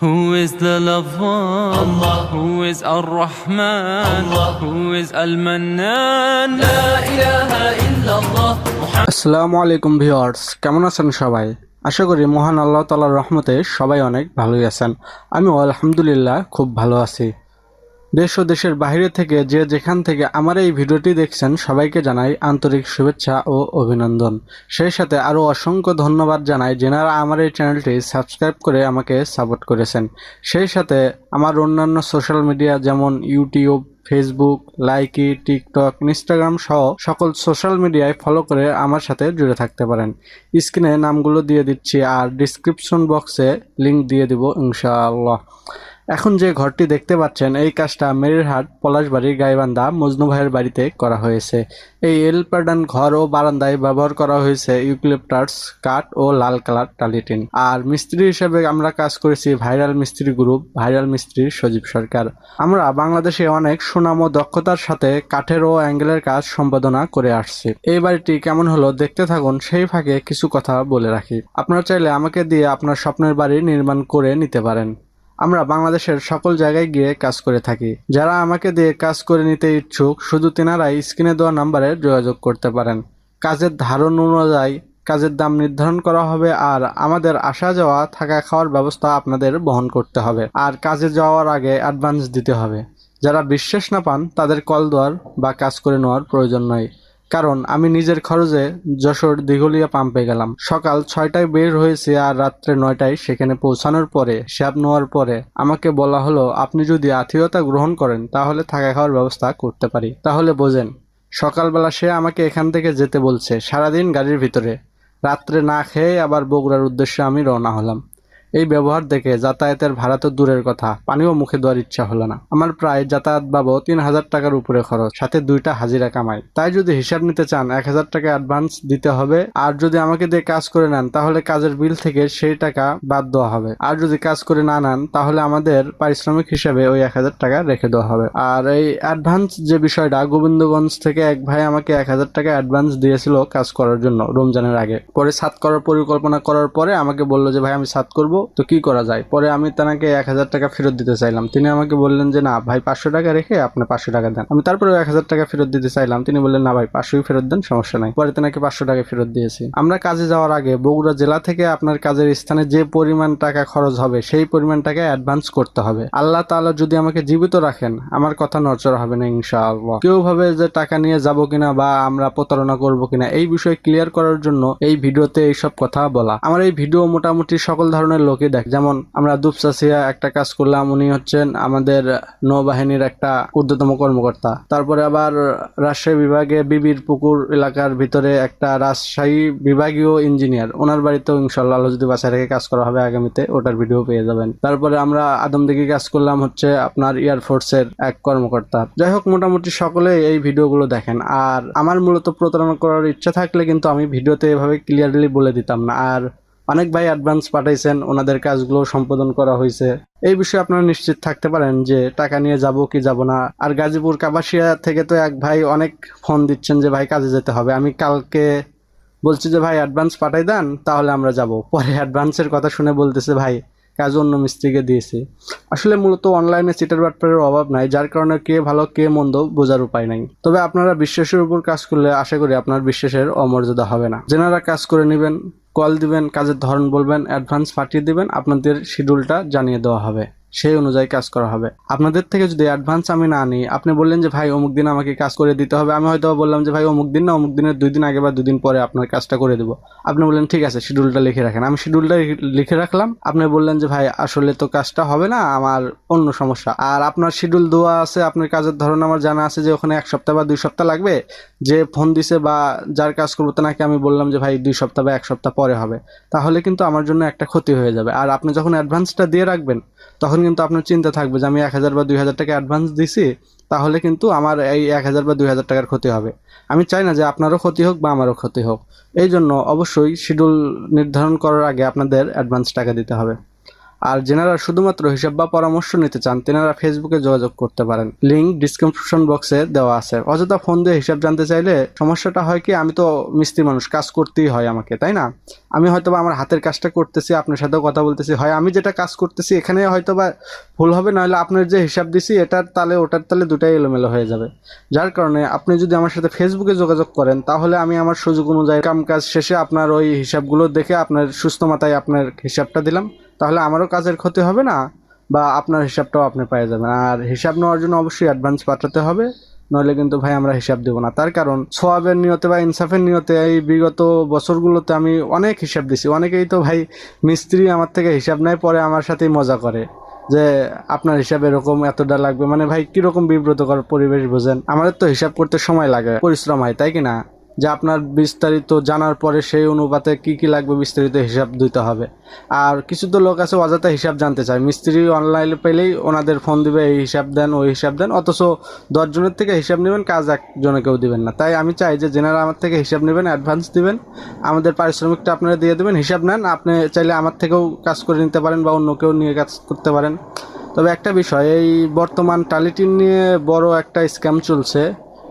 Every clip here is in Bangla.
Who is the Lover? Allah. Who is Ar-Rahman? Allah. Who is Al-Mannan? La ilaha illallah. Assalamu alaikum viewers. কেমন আছেন সবাই আশা করি মহান আল্লাহ তালার রহমতে সবাই অনেক ভালোই আছেন আমি আলহামদুলিল্লাহ খুব ভালো আছি দেশ ও দেশের বাইরে থেকে যে যেখান থেকে আমার এই ভিডিওটি দেখছেন, সবাইকে জানাই আন্তরিক শুভেচ্ছা ও অভিনন্দন। সেই সাথে আরও অসংখ্য ধন্যবাদ জানাই যেনারা আমার এই চ্যানেলটি সাবস্ক্রাইব করে আমাকে সাপোর্ট করেছেন। সেই সাথে আমার অন্যান্য সোশ্যাল মিডিয়া যেমন YouTube, Facebook, Likee, TikTok, Instagram সহ সকল সোশ্যাল মিডিয়ায় ফলো করে আমার সাথে জুড়ে থাকতে পারেন। স্ক্রিনে নামগুলো দিয়ে দিচ্ছি আর ডিসক্রিপশন বক্সে লিংক দিয়ে দিব ইনশাআল্লাহ। এখন যে ঘরটি দেখতে পাচ্ছেন, এই কাজটা মেরিরহাট পলাশবাড়ি গাইবান্ধা মজনু ভাইয়ের বাড়িতে করা হয়েছে। এই এল প্যাটার্ন ঘর ও বারান্দায় ব্যবহার করা হয়েছে ইউক্লিপটাস, কাঠ ও লাল কালার টালিটিন। আর মিস্ত্রি হিসেবে আমরা কাজ করেছি ভাইরাল মিস্ত্রি গ্রুপ, ভাইরাল মিস্ত্রি সজীব সরকার। আমরা বাংলাদেশে অনেক সুনাম ও দক্ষতার সাথে কাঠের ও অ্যাঙ্গেলের কাজ সম্পাদনা করে আসছি। এই বাড়িটি কেমন হলো দেখতে থাকুন, সেই ফাঁকে কিছু কথা বলে রাখি। আপনারা চাইলে আমাকে দিয়ে আপনার স্বপ্নের বাড়ি নির্মাণ করে নিতে পারেন। আমরা বাংলাদেশের সকল জায়গায় গিয়ে কাজ করে থাকি। যারা আমাকে দিয়ে কাজ করে নিতে ইচ্ছুক, শুধু তেনারাই স্ক্রিনে দেওয়া নাম্বারে যোগাযোগ করতে পারেন। কাজের ধারণ অনুযায়ী কাজের দাম নির্ধারণ করা হবে আর আমাদের আসা যাওয়া, থাকা খাওয়ার ব্যবস্থা আপনাদের বহন করতে হবে। আর কাজে যাওয়ার আগে অ্যাডভান্স দিতে হবে। যারা বিশ্বাস না পান, তাদের কল দেওয়ার বা কাজ করে নেওয়ার প্রয়োজন নয়। কারণ আমি নিজের খরচে যশোর দিঘলিয়া পাম্পে গেলাম। সকাল ছয়টায় বের হয়েছে আর রাত্রে নয়টায় সেখানে পৌঁছানোর পরে শ্যাপ নেওয়ার পরে আমাকে বলা হলো, আপনি যদি আত্মীয়তা গ্রহণ করেন, তাহলে থাকা খাওয়ার ব্যবস্থা করতে পারি। তাহলে বোঝেন, সকালবেলা সে আমাকে এখান থেকে যেতে বলছে সারাদিন গাড়ির ভিতরে। রাত্রে না খেয়ে আবার বগুড়ার উদ্দেশ্যে আমি রওনা হলাম। এই ব্যবহার দেখে যাতায়াতের ভাড়া তো দূরের কথা। পানিও মুখে দেওয়ার ইচ্ছা হলো না। আমার প্রায় যাতায়াত বাবদ তিন হাজার টাকার উপরে খরচ, সাথে দুইটা হাজিরা কামাই। তাই যদি হিসাব নিতে চান, এক হাজার টাকা অ্যাডভান্স দিতে হবে। আর যদি আমাকে দিয়ে কাজ করে নেন, তাহলে কাজের বিল থেকে সেই টাকা বাদ দেওয়া হবে। আর যদি কাজ করে না নেন, তাহলে আমাদের পারিশ্রমিক হিসাবে ওই এক হাজার টাকা রেখে দেওয়া হবে। আর এই অ্যাডভান্স যে বিষয়টা, গোবিন্দগঞ্জ থেকে এক ভাই আমাকে এক হাজার টাকা অ্যাডভান্স দিয়েছিল কাজ করার জন্য রমজানের আগে। পরে সাত করার পরিকল্পনা করার পরে আমাকে বলল যে, ভাই, আমি সাত করব। তো কি করা যায়? পরে আমি তাকে এক হাজার টাকা ফেরত দিতে চাইলাম। তিনি আমাকে বললেন যে, না, ভাই, পাঁচশো টাকা রেখে আপনি পাঁচশো টাকা দেন। আমি তারপরে এক হাজার টাকা ফেরত দিতে চাইলাম। তিনি বললেন, না, ভাই, পাঁচশোই ফেরত দেন, সমস্যা নাই। পরে তাকে পাঁচশো টাকা ফেরত দিয়েছি। আমরা কাজে যাওয়ার আগে বগুড়া জেলা থেকে আপনার কাজের স্থানে যে পরিমাণ টাকা খরচ হবে, সেই পরিমাণ টাকা অ্যাডভান্স করতে হবে। আল্লাহ তাআলা যদি আমাকে জীবিত রাখেন, আমার কথা নড়চড় হবে না, ইনশাআল্লাহ। কেউ ভাবে যে, টাকা নিয়ে যাব কিনা বা আমরা প্রতারণা করব কিনা, এই বিষয়ে ক্লিয়ার করার জন্য এই ভিডিওতে এইসব কথা বলা। আমার এই ভিডিও মোটামুটি সকল ধরনের লোকই দেখ, যেমন আমরা দুপসাসিয়া একটা কাজ করলাম, উনি হচ্ছেন আমাদের নৌবাহিনীর একটা ঊর্ধ্বতম কর্মকর্তা। তারপরে আবার রাজশাহী বিভাগে বিবির পুকুর এলাকার ভিতরে একটা রাজশাহী বিভাগীয় ইঞ্জিনিয়ার। ওনার বাড়িতেও ইনশাল্লাহ যদি বাসায় রেখে কাজ করা হবে আগামীতে, ওটার ভিডিও পেয়ে যাবেন। তারপরে আমরা আদমদিঘি কাজ করলাম হচ্ছে আপনার এয়ারফোর্সের এক কর্মকর্তা। যাই হোক, মোটামুটি সকলে এই ভিডিওগুলো দেখেন। আর আমার মূলত প্রতারণা করার ইচ্ছা থাকলে কিন্তু আমি ভিডিওতে এভাবে ক্লিয়ারলি বলে দিতাম না। আর অনেক ভাই অ্যাডভান্স পাঠাইছেন, ওনাদের কাজগুলো সম্পাদন করা হয়েছে। এই বিষয়ে আপনারা নিশ্চিত থাকতে পারেন যে টাকা নিয়ে যাব কি যাব না। আর গাজীপুর কাবাসিয়া থেকে তো এক ভাই অনেক ফোন দিচ্ছেন যে, ভাই, কাজে যেতে হবে। আমি কালকে বলছি যে, ভাই অ্যাডভান্স পাঠাই দেন, তাহলে আমরা যাব। পরে অ্যাডভান্সের কথা শুনে বলতেছে, ভাই, কাজ অন্য মিস্ত্রিকে দিয়েছি। আসলে মূলত অনলাইনে সিটার বাটপারের অভাব নাই, যার কারণে কে ভালো, কে মন্দ বোঝার উপায় নাই। তবে আপনারা বিশ্বাসের উপর কাজ করলে আশা করি আপনার বিশ্বাসের অমর্যাদা হবে না। যেনারা কাজ করে নেবেন কল দিবেন কাজের ধরন বলবেন অ্যাডভান্স পাঠিয়ে দিবেন আপনাদের শিডিউলটা জানিয়ে দেওয়া হবে। সেই অনুযায়ী কাজ করা হবে। আপনাদের থেকে যদি অ্যাডভান্স আমি না নিই, আপনি বললেন যে, ভাই, অমুক দিন আমাকে কাজ করে দিতে হবে। আমি হয়তো বললাম যে, ভাই, অমুক দিন না, অমুক দিনের দুই দিন আগে বা দুদিন পরে আপনার কাজটা করে দেবো। আপনি বললেন, ঠিক আছে শিডিউলটা লিখে রাখেন। আমি শিডিউলটা লিখে রাখলাম। আপনি বললেন যে, ভাই, আসলে তো কাজটা হবে না, আমার অন্য সমস্যা। আর আপনার শিডিউল দেওয়া আছে, আপনার কাজের ধরন আমার জানা আছে যে, ওখানে এক সপ্তাহ বা দুই সপ্তাহ লাগবে। যে ফোন দিছে বা যার কাজ করব নাকি আমি বললাম যে, ভাই, দুই সপ্তাহ বা এক সপ্তাহ পরে হবে। তাহলে কিন্তু আমার জন্য একটা ক্ষতি হয়ে যাবে। আর আপনি যখন অ্যাডভান্সটা দিয়ে রাখবেন, তখন কিন্তু আপনার চিন্তা থাকবে যে আমি এক হাজার বা দুই হাজার টাকা অ্যাডভান্স দিছি, তাহলে কিন্তু আমার এই এক হাজার বা দুই হাজার টাকার ক্ষতি হবে। আমি চাই না যে আপনারও ক্ষতি হোক বা আমারও ক্ষতি হোক। এই জন্য অবশ্যই শিডিউল নির্ধারণ করার আগে আপনাদের অ্যাডভান্স টাকা দিতে হবে। আর যেনারা শুধুমাত্র হিসাব বা পরামর্শ নিতে চান, তেনারা ফেসবুকে যোগাযোগ করতে পারেন। লিঙ্ক ডিসক্রিপশন বক্সে দেওয়া আছে। অযথা ফোন দিয়ে হিসাব জানতে চাইলে সমস্যাটা হয় কি, আমি তো মিস্ত্রি মানুষ, কাজ করতেই হয় আমাকে, তাই না? আমি হয়তো বা আমার হাতের কাজটা করতেছি, আপনার সাথেও কথা বলতেছি, হয় আমি যেটা কাজ করতেছি, এখানে হয়তো বা ভুল হবে, নাহলে আপনার যে হিসাব দিছি, এটার তালে, ওটার তালে দুটাই এলোমেলো হয়ে যাবে। যার কারণে আপনি যদি আমার সাথে ফেসবুকে যোগাযোগ করেন, তাহলে আমি আমার সুযোগ অনুযায়ী কাম কাজ শেষে আপনার ওই হিসাবগুলো দেখে, আপনার সুস্থ মাথায় আপনার হিসাবটা দিলাম। তাহলে আমারও কাজের ক্ষতি হবে না? বা আপনার হিসাবটাও আপনি পেয়ে যাবেন। আর হিসাব নেওয়ার জন্য অবশ্যই অ্যাডভান্স পাঠাতে হবে। নইলে কিন্তু ভাই আমরা হিসাব দেবো না। তার কারণ সোয়াবের নিয়তে বা ইনসাফের নিয়তে এই বিগত বছরগুলোতে আমি অনেক হিসাব দিছি। অনেকেই তো ভাই মিস্ত্রি আমার থেকে হিসাব নেয়, পরে আমার সাথেই মজা করে যে আপনার হিসাব এরকম এতটা লাগবে। মানে ভাই কীরকম বিব্রতকর পরিবেশ বোঝেন? আমাদের তো হিসাব করতে সময় লাগে, পরিশ্রম হয়, তাই কি না? যে আপনার বিস্তারিত জানার পরে সেই অনুপাতে কি কি লাগবে বিস্তারিত হিসাব দিতে হবে। আর কিছু তো লোক আছে অযথা হিসাব জানতে চায়। মিস্ত্রি অনলাইনে পেলেই ওনাদের ফোন দিবে, এই হিসাব দেন, ওই হিসাব দেন, অথচ দশজনের থেকে হিসাব নেবেন, কাজ একজনে কেউ দিবেন না। তাই আমি চাই যে জেনারা আমার থেকে হিসাব নেবেন অ্যাডভান্স দিবেন, আমাদের পারিশ্রমিকটা আপনারা দিয়ে দেবেন, হিসাব নেন। আপনি চাইলে আমার থেকেও কাজ করে নিতে পারেন বা অন্য কেউ নিয়ে কাজ করতে পারেন। তবে একটা বিষয়, এই বর্তমান টালিটিন নিয়ে বড় একটা স্ক্যাম চলছে।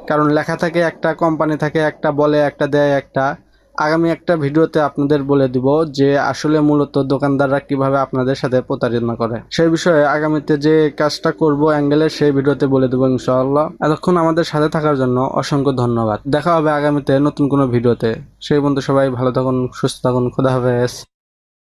কারণ লেখা থাকে একটা, কোম্পানি থাকে একটা, বলে একটা, দেয় একটা। আগামী একটা ভিডিওতে আপনাদের বলে দিব যে আসলে মূলত দোকানদাররা কীভাবে আপনাদের সাথে প্রতারণা করে। সেই বিষয়ে আগামীতে যে কাজটা করব অ্যাঙ্গেলে সেই ভিডিওতে বলে দেবো ইনশাআল্লাহ। এতক্ষণ আমাদের সাথে থাকার জন্য অসংখ্য ধন্যবাদ। দেখা হবে আগামীতে নতুন কোনো ভিডিওতে। সেই বন্ধু সবাই ভালো থাকুন, সুস্থ থাকুন, খোদা হাফেজ।